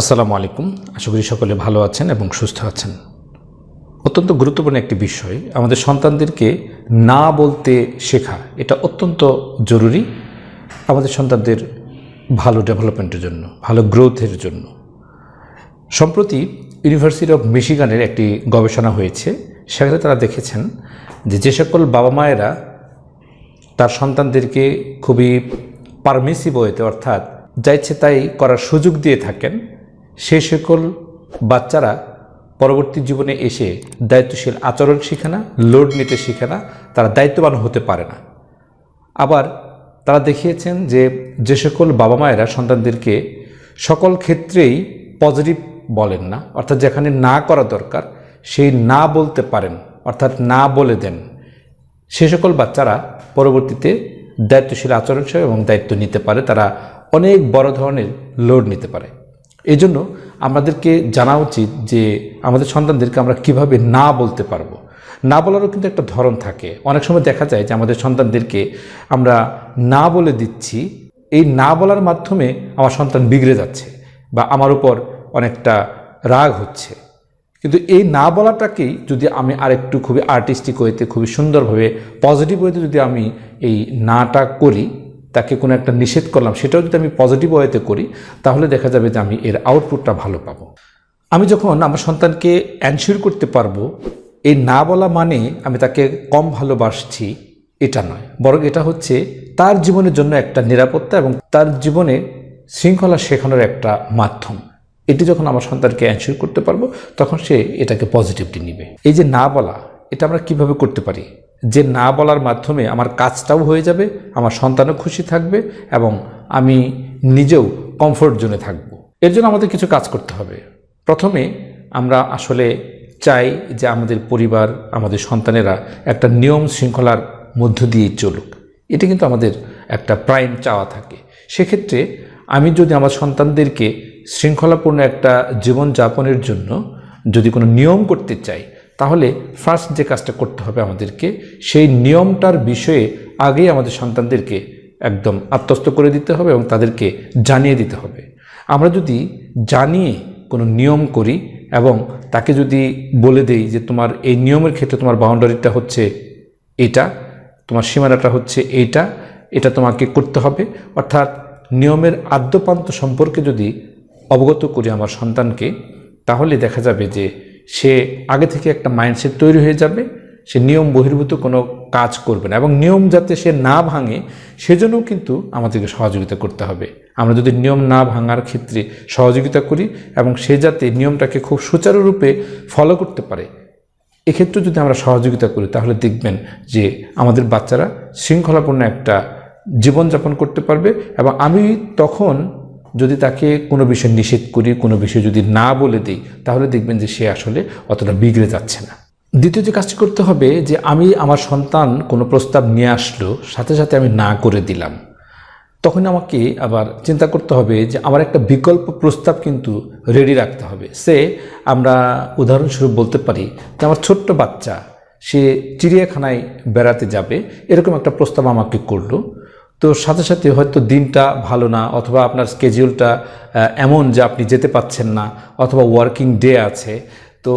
আসসালামু আলাইকুম। আশা করি সকলে ভালো আছেন এবং সুস্থ আছেন। অত্যন্ত গুরুত্বপূর্ণ একটি বিষয়, আমাদের সন্তানদেরকে না বলতে শেখা, এটা অত্যন্ত জরুরি আমাদের সন্তানদের ভালো ডেভেলপমেন্টের জন্য, ভালো গ্রোথের জন্য। সম্প্রতি ইউনিভার্সিটি অফ মিশিগানের একটি গবেষণা হয়েছে, সেখানে তারা দেখেছেন যে যে সকল বাবা মায়েরা তার সন্তানদেরকে খুবই পারমিসিভ ওয়েতে অর্থাৎ যা ইচ্ছে তাই করার সুযোগ দিয়ে থাকেন সেই সকল বাচ্চারা পরবর্তী জীবনে এসে দায়িত্বশীল আচরণ শিখে না, লোড নিতে শিখে না, তারা দায়িত্ববান হতে পারে না। আবার তারা দেখিয়েছেন যে যে সকল বাবা মায়েরা সন্তানদেরকে সকল ক্ষেত্রেই পজিটিভ বলেন না, অর্থাৎ যেখানে না করা দরকার, সেই না বলতে পারেন, অর্থাৎ না বলে দেন। সে সকল বাচ্চারা পরবর্তীতে দায়িত্বশীল আচরণ সহ এবং দায়িত্ব নিতে পারে, তারা অনেক বড় ধরনের লোড নিতে পারে। এই জন্য আমাদেরকে জানা উচিত যে আমাদের সন্তানদেরকে আমরা কীভাবে না বলতে পারব। না বলারও কিন্তু একটা ধরন থাকে। অনেক সময় দেখা যায় যে আমাদের সন্তানদেরকে আমরা না বলে দিচ্ছি। এই না বলার মাধ্যমে আমার সন্তান বিগড়ে যাচ্ছে বা আমার উপর অনেকটা রাগ হচ্ছে। কিন্তু এই না বলাটাকেই যদি আমি আরেকটু খুবই আর্টিস্টিক ওয়েতে খুবই সুন্দরভাবে পজিটিভ ওয়েতে যদি আমি এই নাটা করি তাকে কোনো একটা নিষেধ করলাম, সেটাও যদি আমি পজিটিভ ওয়েতে করি, তাহলে দেখা যাবে যে আমি এর আউটপুটটা ভালো পাবো। আমি যখন আমার সন্তানকে অ্যানসিওর করতে পারব, এই না বলা মানে আমি তাকে কম ভালোবাসছি, এটা নয়। বরং এটা হচ্ছে তার জীবনের জন্য একটা নিরাপত্তা এবং তার জীবনে শৃঙ্খলা শেখানোর একটা মাধ্যম। এটি যখন আমার সন্তানকে অ্যানসিওর করতে পারব, তখন সে এটাকে পজিটিভলি নিবে। এই যে না বলা, এটা আমরা কীভাবে করতে পারি? যে না বলার মাধ্যমে আমার কাজটাও হয়ে যাবে, আমার সন্তানও খুশি থাকবে এবং আমি নিজেও কমফোর্ট জোনে থাকব। এর জন্য আমাদের কিছু কাজ করতে হবে। প্রথমে আমরা আসলে চাই যে আমাদের পরিবার, আমাদের সন্তানেরা একটা নিয়ম শৃঙ্খলার মধ্য দিয়েই চলুক। এটা কিন্তু আমাদের একটা প্রাইম চাওয়া থাকে। সেক্ষেত্রে আমি যদি আমার সন্তানদেরকে শৃঙ্খলাপূর্ণ একটা জীবন যাপনের জন্য যদি কোনো নিয়ম করতে চাই তাহলে ফার্স্ট যে কাজটা করতে হবে আমাদেরকে, সেই নিয়মটার বিষয়ে আগেই আমাদের সন্তানদেরকে একদম আত্মস্থ করে দিতে হবে এবং তাদেরকে জানিয়ে দিতে হবে। আমরা যদি জানিয়ে কোনো নিয়ম করি এবং তাকে যদি বলে দেই যে তোমার এই নিয়মের ক্ষেত্রে তোমার বাউন্ডারিটা হচ্ছে এটা, তোমার সীমানাটা হচ্ছে এইটা, এটা তোমাকে করতে হবে, অর্থাৎ নিয়মের আদ্যপান্ত সম্পর্কে যদি অবগত করি আমার সন্তানকে, তাহলে দেখা যাবে যে সে আগে থেকে একটা মাইন্ডসেট তৈরি হয়ে যাবে, সে নিয়ম বহির্ভূত কোনো কাজ করবে না এবং নিয়ম যাতে সে না ভাঙে সেজন্যও কিন্তু আমাদেরকে সহযোগিতা করতে হবে। আমরা যদি নিয়ম না ভাঙার ক্ষেত্রে সহযোগিতা করি এবং সে যাতে নিয়মটাকে খুব সুচারুরূপে ফলো করতে পারে, এক্ষেত্রে যদি আমরা সহযোগিতা করি, তাহলে দেখবেন যে আমাদের বাচ্চারা শৃঙ্খলাপূর্ণ একটা জীবনযাপন করতে পারবে এবং আমি তখন যদি তাকে কোনো বিষয় নিষেধ করি, কোনো বিষয় যদি না বলে দিই, তাহলে দেখবেন যে সে আসলে অতটা বিগড়ে যাচ্ছে না। দ্বিতীয় যে কাজটি করতে হবে, যে আমি আমার সন্তান কোনো প্রস্তাব নিয়ে আসলো, সাথে সাথে আমি না করে দিলাম, তখন আমাকে আবার চিন্তা করতে হবে যে আমার একটা বিকল্প প্রস্তাব কিন্তু রেডি রাখতে হবে। সে আমরা উদাহরণস্বরূপ বলতে পারি যে আমার ছোট্ট বাচ্চা, সে চিড়িয়াখানায় বেড়াতে যাবে, এরকম একটা প্রস্তাব আমাকে করল। তো সাথে সাথে হয়তো দিনটা ভালো না, অথবা আপনার স্কেজিউলটা এমন যে আপনি যেতে পাচ্ছেন না, অথবা ওয়ার্কিং ডে আছে। তো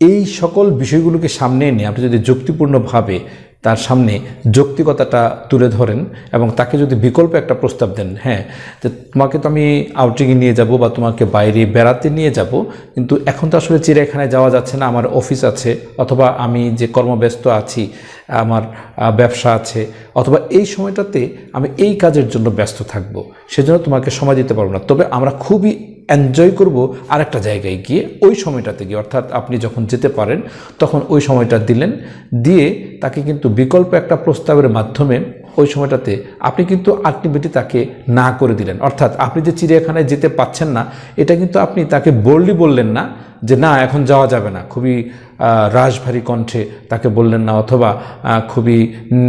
এই সকল বিষয়গুলোকে সামনে এনে আপনি যদি যুক্তিপূর্ণভাবে তার সামনে যৌক্তিকতাটা তুলে ধরেন এবং তাকে যদি বিকল্প একটা প্রস্তাব দেন হ্যাঁ যে তোমাকে তো আমি আউটিংয়ে নিয়ে যাব বা তোমাকে বাইরে বেড়াতে নিয়ে যাব, কিন্তু এখন তো আসলে চিড়িয়াখানায় যাওয়া যাচ্ছে না, আমার অফিস আছে, অথবা আমি যে কর্মব্যস্ত আছি, আমার ব্যবসা আছে, অথবা এই সময়টাতে আমি এই কাজের জন্য ব্যস্ত থাকব, সেজন্য তোমাকে সময় দিতে পারব না। তবে আমরা খুবই এনজয় করব আরেকটা জায়গায় গিয়ে, ওই সময়টাতে গিয়ে, অর্থাৎ আপনি যখন যেতে পারেন, তখন ওই সময়টা দিলেন, দিয়ে তাকে কিন্তু বিকল্প একটা প্রস্তাবের মাধ্যমে ওই সময়টাতে আপনি কিন্তু আলটিমেটলি তাকে না করে দিলেন। অর্থাৎ আপনি যে চিড়িয়াখানায় যেতে পাচ্ছেন না, এটা কিন্তু আপনি তাকে বললি বললেন না যে, না, এখন যাওয়া যাবে না। খুবই রাশভারী কণ্ঠে তাকে বললেন না, অথবা খুবই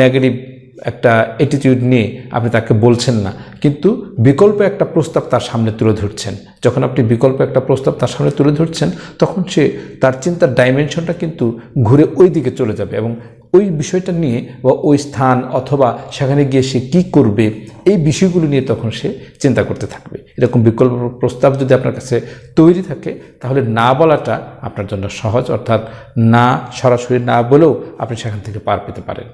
নেগেটিভ একটা অ্যাটিটিউড নিয়ে আপনি তাকে বলছেন না। কিন্তু বিকল্প একটা প্রস্তাব তার সামনে তুলে ধরছেন। যখন আপনি বিকল্প একটা প্রস্তাব তার সামনে তুলে ধরছেন, তখন সে তার চিন্তার ডাইমেনশনটা কিন্তু ঘুরে ওই দিকে চলে যাবে এবং ওই বিষয়টা নিয়ে বা ওই স্থান অথবা সেখানে গিয়ে সে কী করবে, এই বিষয়গুলো নিয়ে তখন সে চিন্তা করতে থাকবে। এরকম বিকল্প প্রস্তাব যদি আপনার কাছে তৈরি থাকে, তাহলে না বলাটা আপনার জন্য সহজ। অর্থাৎ না, সরাসরি না বলেও আপনি সেখান থেকে পার পেতে পারেন।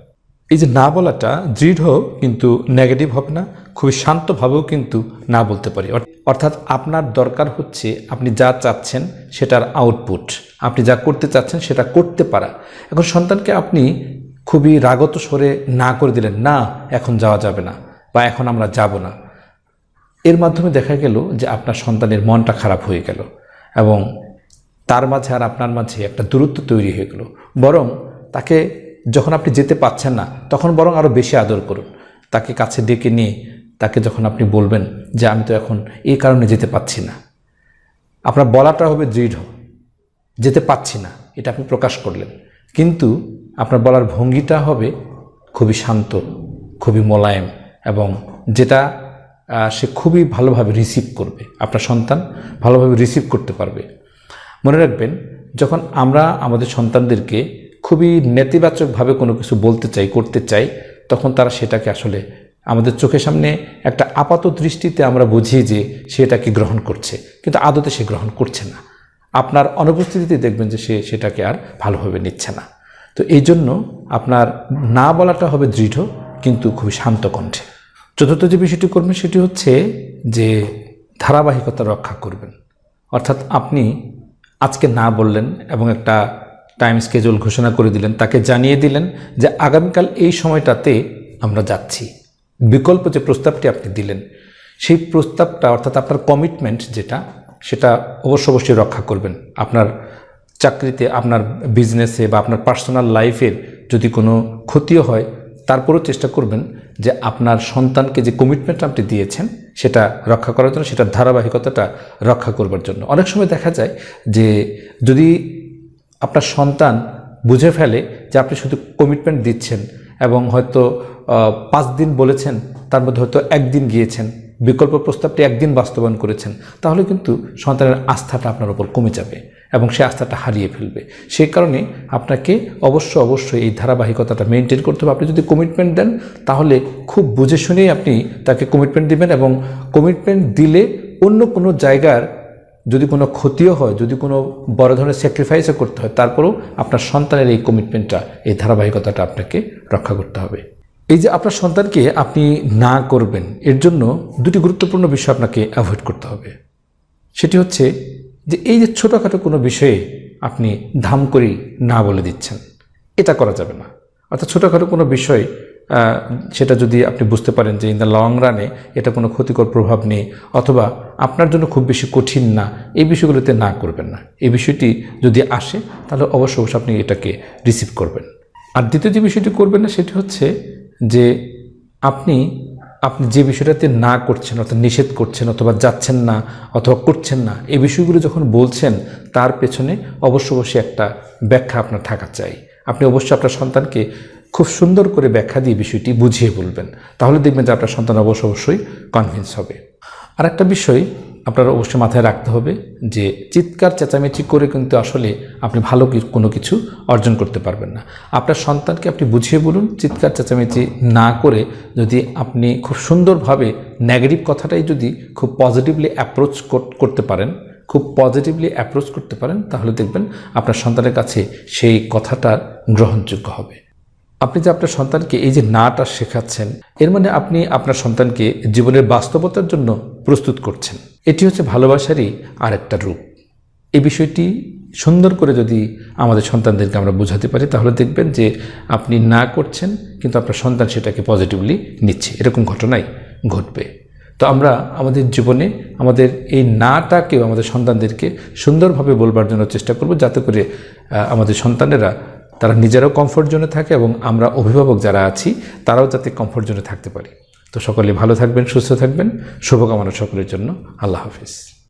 এই যে না বলাটা দৃঢ় কিন্তু নেগেটিভ হবে না, খুবই শান্তভাবেও কিন্তু না বলতে পারি। অর- অর্থাৎ আপনার দরকার হচ্ছে আপনি যা চাচ্ছেন সেটার আউটপুট আপনি যা করতে চাচ্ছেন সেটা করতে পারা। এখন সন্তানকে আপনি খুবই রাগত স্বরে না করে দিলেন, না, এখন যাওয়া যাবে না বা এখন আমরা যাব না। এর মাধ্যমে দেখা গেল যে আপনার সন্তানের মনটা খারাপ হয়ে গেল এবং তার মাঝে আর আপনার মাঝে একটা দূরত্ব তৈরি হয়ে গেল। বরং তাকে যখন আপনি যেতে পাচ্ছেন না, তখন বরং আরও বেশি আদর করুন। তাকে কাছে ডেকে নিয়ে, তাকে যখন আপনি বলবেন যে, আমি তো এখন এই কারণে যেতে পাচ্ছি না। আপনার বলাটা হবে দৃঢ়। যেতে পাচ্ছি না, এটা আপনি প্রকাশ করলেন। কিন্তু আপনার বলার ভঙ্গিটা হবে খুবই শান্ত, খুবই মোলায়েম এবং যেটা সে খুবই ভালোভাবে রিসিভ করবে। আপনার সন্তান ভালোভাবে রিসিভ করতে পারবে। মনে রাখবেন, যখন আমরা আমাদের সন্তানদেরকে খুবই নেতিবাচকভাবে কোনো কিছু বলতে চাই, করতে চাই, তখন তারা সেটাকে আসলে আমাদের চোখের সামনে একটা আপাত দৃষ্টিতে আমরা বুঝি যে সে এটাকে গ্রহণ করছে, কিন্তু আদতে সে গ্রহণ করছে না। আপনার অনুপস্থিতিতে দেখবেন যে সে সেটাকে আর ভালোভাবে নিচ্ছে না। তো এই জন্য আপনার না বলাটা হবে দৃঢ়, কিন্তু খুবই শান্ত কণ্ঠে। চতুর্থ যে বিষয়টি করবেন সেটি হচ্ছে যে ধারাবাহিকতা রক্ষা করবেন। অর্থাৎ আপনি আজকে না বললেন এবং একটা টাইম স্কেজুল ঘোষণা করে দিলেন, তাকে জানিয়ে দিলেন যে আগামীকাল এই সময়টাতে আমরা যাচ্ছি। বিকল্প যে প্রস্তাবটি আপনি দিলেন, সেই প্রস্তাবটা অর্থাৎ আপনার কমিটমেন্ট যেটা, সেটা অবশ্য অবশ্যই রক্ষা করবেন। আপনার চাকরিতে, আপনার বিজনেসে বা আপনার পার্সোনাল লাইফের যদি কোনো ক্ষতিও হয়, তারপরেও চেষ্টা করবেন যে আপনার সন্তানকে যে কমিটমেন্ট আপনি দিয়েছেন, সেটা রক্ষা করার জন্য, সেটার ধারাবাহিকতাটা রক্ষা করবার জন্য। অনেক সময় দেখা যায় যে যদি আপনার সন্তান বুঝে ফেলে যে আপনি শুধু কমিটমেন্ট দিচ্ছেন এবং হয়তো পাঁচ দিন বলেছেন, তার মধ্যে হয়তো একদিন গিয়েছেন, বিকল্প প্রস্তাবটি একদিন বাস্তবায়ন করেছেন, তাহলে কিন্তু সন্তানের আস্থাটা আপনার উপর কমে যাবে এবং সে আস্থাটা হারিয়ে ফেলবে। সেই কারণে আপনাকে অবশ্য অবশ্যই এই ধারাবাহিকতাটা মেনটেন করতে হবে। আপনি যদি কমিটমেন্ট দেন, তাহলে খুব বুঝে শুনেই আপনি তাকে কমিটমেন্ট দিবেন এবং কমিটমেন্ট দিলে অন্য কোনো জায়গার যদি কোনো ক্ষতিও হয়, যদি কোনো বড় ধরনের স্যাক্রিফাইসও করতে হয়, তারপরেও আপনার সন্তানের এই কমিটমেন্টটা এই ধারাবাহিকতাটা আপনাকে রক্ষা করতে হবে। এই যে আপনার সন্তানকে আপনি না করবেন, এর জন্য দুটি গুরুত্বপূর্ণ বিষয় আপনাকে অ্যাভয়েড করতে হবে। সেটি হচ্ছে যে এই যে ছোটোখাটো কোনো বিষয়ে আপনি ধাম করেই না বলে দিচ্ছেন, এটা করা যাবে না। অর্থাৎ ছোটোখাটো কোনো বিষয় সেটা যদি আপনি বুঝতে পারেন যে ইন দ্য লং রানে এটা কোনো ক্ষতিকর প্রভাব নেই, অথবা আপনার জন্য খুব বেশি কঠিন না, এই বিষয়গুলোতে না করবেন না। এই বিষয়টি যদি আসে, তাহলে অবশ্য অবশ্যই আপনি এটাকে রিসিভ করবেন। আর দ্বিতীয় যে বিষয়টি করবেন না, সেটি হচ্ছে যে আপনি আপনি যে বিষয়টাতে না করছেন, অর্থাৎ নিষেধ করছেন, অথবা যাচ্ছেন না, অথবা করছেন না, এই বিষয়গুলো যখন বলছেন, তার পেছনে অবশ্য অবশ্যই একটা ব্যাখ্যা আপনার থাকা চাই। আপনি অবশ্যই আপনার সন্তানকে খুব সুন্দর করে ব্যাখ্যা দিয়ে বিষয়টি বুঝিয়ে বলবেন। তাহলে দেখবেন যে আপনার সন্তান অবশ্য অবশ্যই কনভিন্স হবে। আর একটা বিষয় আপনার অবশ্যই মাথায় রাখতে হবে যে চিৎকার, চেঁচামেচি করে কিন্তু আসলে আপনি ভালো কোনো কিছু অর্জন করতে পারবেন না। আপনার সন্তানকে আপনি বুঝিয়ে বলুন, চিৎকার, চেঁচামেচি না করে যদি আপনি খুব সুন্দরভাবে নেগেটিভ কথাটাই যদি খুব পজিটিভলি অ্যাপ্রোচ করতে পারেন, খুব পজিটিভলি অ্যাপ্রোচ করতে পারেন, তাহলে দেখবেন আপনার সন্তানের কাছে সেই কথাটা গ্রহণযোগ্য হবে। আপনি যে আপনার সন্তানকে এই যে নাটা শেখাচ্ছেন, এর মানে আপনি আপনার সন্তানকে জীবনের বাস্তবতার জন্য প্রস্তুত করছেন। এটি হচ্ছে ভালোবাসারই আরেকটা রূপ। এই বিষয়টি সুন্দর করে যদি আমাদের সন্তানদেরকে আমরা বোঝাতে পারি, তাহলে দেখবেন যে আপনি না করছেন, কিন্তু আপনার সন্তান সেটাকে পজিটিভলি নিচ্ছে। এরকম ঘটনাই ঘটবে। তো আমরা আমাদের জীবনে আমাদের এই নাটাকেও আমাদের সন্তানদেরকে সুন্দরভাবে বলবার জন্য চেষ্টা করব, যাতে করে আমাদের সন্তানেরা তারা নিজেরাও কমফোর্ট জোনে থাকে এবং আমরা অভিভাবক যারা আছি, তারাও যাতে কমফোর্ট জোনে থাকতে পারি। তো সকলে ভালো থাকবেন, সুস্থ থাকবেন। শুভকামনা সকলের জন্য। আল্লাহ হাফিজ।